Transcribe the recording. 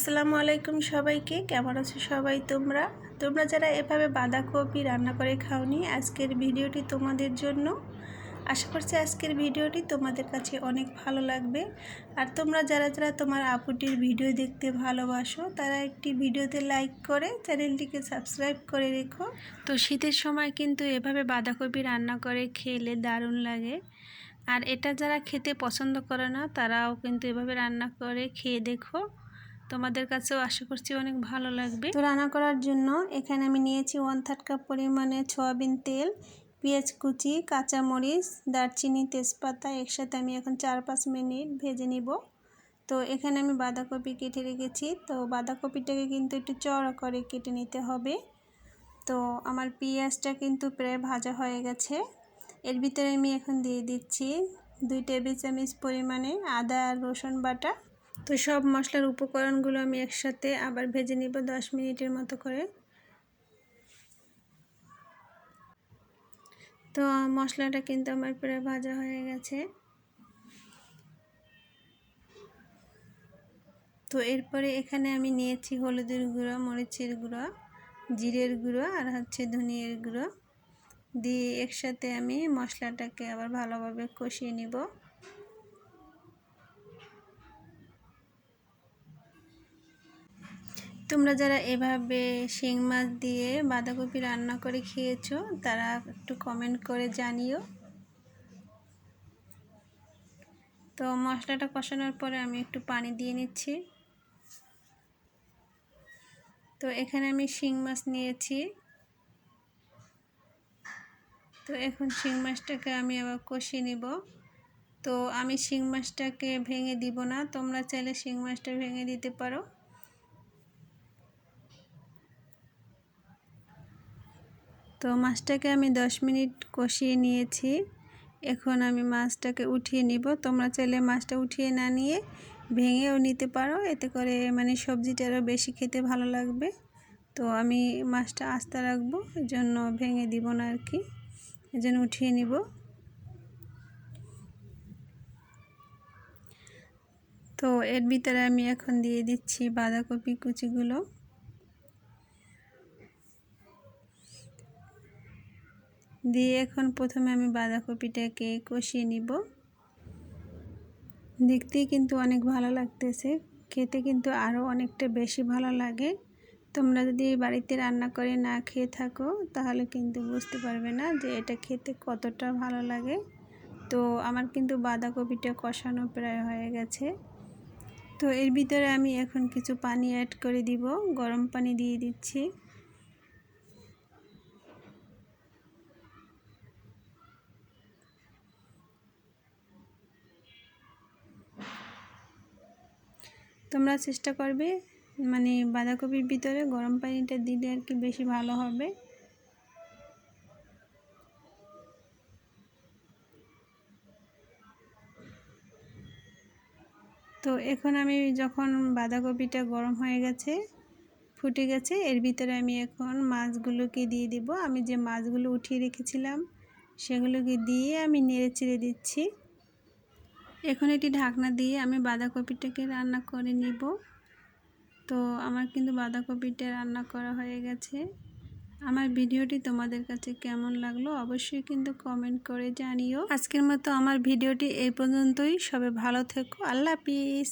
আসসালামু আলাইকুম সবাইকে। কেমন আছো সবাই তোমরা? তোমরা যারা এভাবে বাঁধাকপি রান্না করে খাওনি, আজকের ভিডিওটি তোমাদের জন্য। আশা করছি আজকের ভিডিওটি তোমাদের কাছে অনেক ভালো লাগবে। আর তোমরা যারা যারা তোমার আপুটির ভিডিও দেখতে ভালোবাসো, তারা একটি ভিডিওতে লাইক করে চ্যানেলটিকে সাবস্ক্রাইব করে রেখো। তো শীতের সময় কিন্তু এভাবে বাঁধাকপি রান্না করে খেলে দারুণ লাগে। আর এটা যারা খেতে পছন্দ করে না, তারাও কিন্তু এভাবে রান্না করে খেয়ে দেখো। তোমাদের কাছেও আশা করছি অনেক ভালো লাগবে। তো রান্না করার জন্য এখানে আমি নিয়েছি ওয়ান থার্ড কাপ পরিমাণে সয়াবিন তেল, পেঁয়াজ কুচি, কাঁচামরিচ, দারচিনি, তেজপাতা, একসাথে আমি এখন চার পাঁচ মিনিট ভেজে নিব। তো এখানে আমি বাঁধাকপি কেটে রেখেছি। তো বাঁধাকপিটাকে কিন্তু একটু চড়া করে কেটে নিতে হবে। তো আমার পেঁয়াজটা কিন্তু প্রায় ভাজা হয়ে গেছে। এর ভিতরে আমি এখন দিয়ে দিচ্ছি দুই টেবিল চামচ পরিমাণে আদা আর রসুন বাটা। তো সব মশলার উপকরণগুলো আমি একসাথে আবার ভেজে নিব দশ মিনিটের মতো করে। তো মশলাটা কিন্তু আমার প্রায় ভাজা হয়ে গেছে। তো এরপরে এখানে আমি নিয়েছি হলুদের গুঁড়ো, মরিচের গুঁড়ো, জিরের গুঁড়ো আর হচ্ছে ধনিয়ার গুঁড়ো। দিয়ে একসাথে আমি মশলাটাকে আবার ভালোভাবে কষিয়ে নিব। তোমরা যারা এভাবে শিং মাছ দিয়ে বাঁধাকপি রান্না করে খেয়েছো, তারা একটু কমেন্ট করে জানিও। তো মশলাটা কষানোর পরে আমি একটু পানি দিয়ে নিচ্ছি। তো এখানে আমি শিং মাছ নিয়েছি। তো এখন শিং মাছটাকে আমি আবার কষিয়ে নিব। তো আমি শিং মাছটাকে ভেঙে দিব না, তোমরা চাইলে শিং মাছটা ভেঙে দিতে পারো। তো মাছটাকে আমি দশ মিনিট কষিয়ে নিয়েছি। এখন আমি মাছটাকে উঠিয়ে নিব। তোমরা চাইলে মাছটা উঠিয়ে না নিয়ে ভেঙেও নিতে পারো। এতে করে মানে সবজিটা আরও বেশি খেতে ভালো লাগবে। তো আমি মাছটা আস্তে রাখব জন্য ভেঙে দিব না আর কি। এজন্য উঠিয়ে নিব। তো এর ভিতরে আমি এখন দিয়ে দিচ্ছি বাঁধাকপি কুচিগুলো। দিয়ে এখন প্রথমে আমি বাঁধাকপিটাকে কষিয়ে নিব। দেখতেই কিন্তু অনেক ভালো লাগতেছে। খেতে কিন্তু আরও অনেকটা বেশি ভালো লাগে। তোমরা যদি বাড়িতে রান্না করে না খেয়ে থাকো, তাহলে কিন্তু বুঝতে পারবে না যে এটা খেতে কতটা ভালো লাগে। তো আমার কিন্তু বাঁধাকপিটা কষানো প্রায় হয়ে গেছে। তো এর ভিতরে আমি এখন কিছু পানি অ্যাড করে দিব। গরম পানি দিয়ে দিচ্ছি। তোমরা চেষ্টা করবে মানে বাঁধাকপির ভিতরে গরম পানিটা দিলে আর কি বেশি ভালো হবে। তো এখন আমি যখন বাঁধাকপিটা গরম হয়ে গেছে, ফুটে গেছে, এর ভিতরে আমি এখন মাছগুলোকে দিয়ে দিব। আমি যে মাছগুলো উঠিয়ে রেখেছিলাম, সেগুলোকে দিয়ে আমি নেড়ে চেড়ে দিচ্ছি। এখন এটি ঢাকনা দিয়ে আমি বাঁধাকপিটাকে রান্না করে নিব। তো আমার কিন্তু বাঁধাকপিটা রান্না করা হয়ে গেছে। আমার ভিডিওটি তোমাদের কাছে কেমন লাগল অবশ্যই কিন্তু কমেন্ট করে জানিও। আজকের মতো আমার ভিডিওটি এই পর্যন্তই। সবে ভালো থেকো। আল্লাহ হাফিজ।